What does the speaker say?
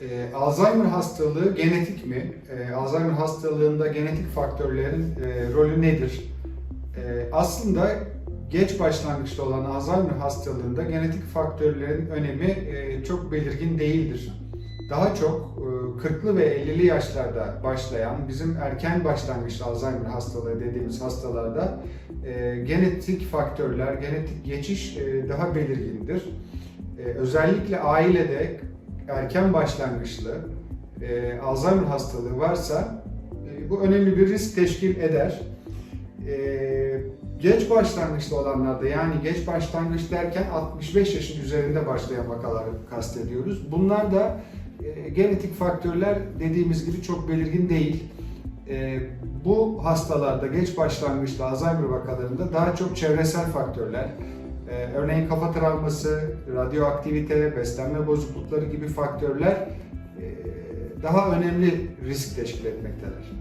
Ee, Alzheimer hastalığı genetik mi? Ee, Alzheimer hastalığında genetik faktörlerin e, rolü nedir? Ee, aslında geç başlangıçta olan Alzheimer hastalığında genetik faktörlerin önemi e, çok belirgin değildir. Daha çok e, 40'lı ve 50'li yaşlarda başlayan bizim erken başlangıçlı Alzheimer hastalığı dediğimiz hastalarda e, genetik faktörler, genetik geçiş e, daha belirgindir. E, özellikle ailede erken başlangıçlı e, Alzheimer hastalığı varsa e, bu önemli bir risk teşkil eder. E, geç başlangıçlı olanlarda yani geç başlangıç derken 65 yaşın üzerinde başlayan vakaları kastediyoruz. Bunlar da e, genetik faktörler dediğimiz gibi çok belirgin değil. E, bu hastalarda geç başlangıçlı Alzheimer vakalarında daha çok çevresel faktörler, e, örneğin kafa travması, radyoaktivite, beslenme bozuklukları gibi faktörler e, daha önemli risk teşkil etmektedir.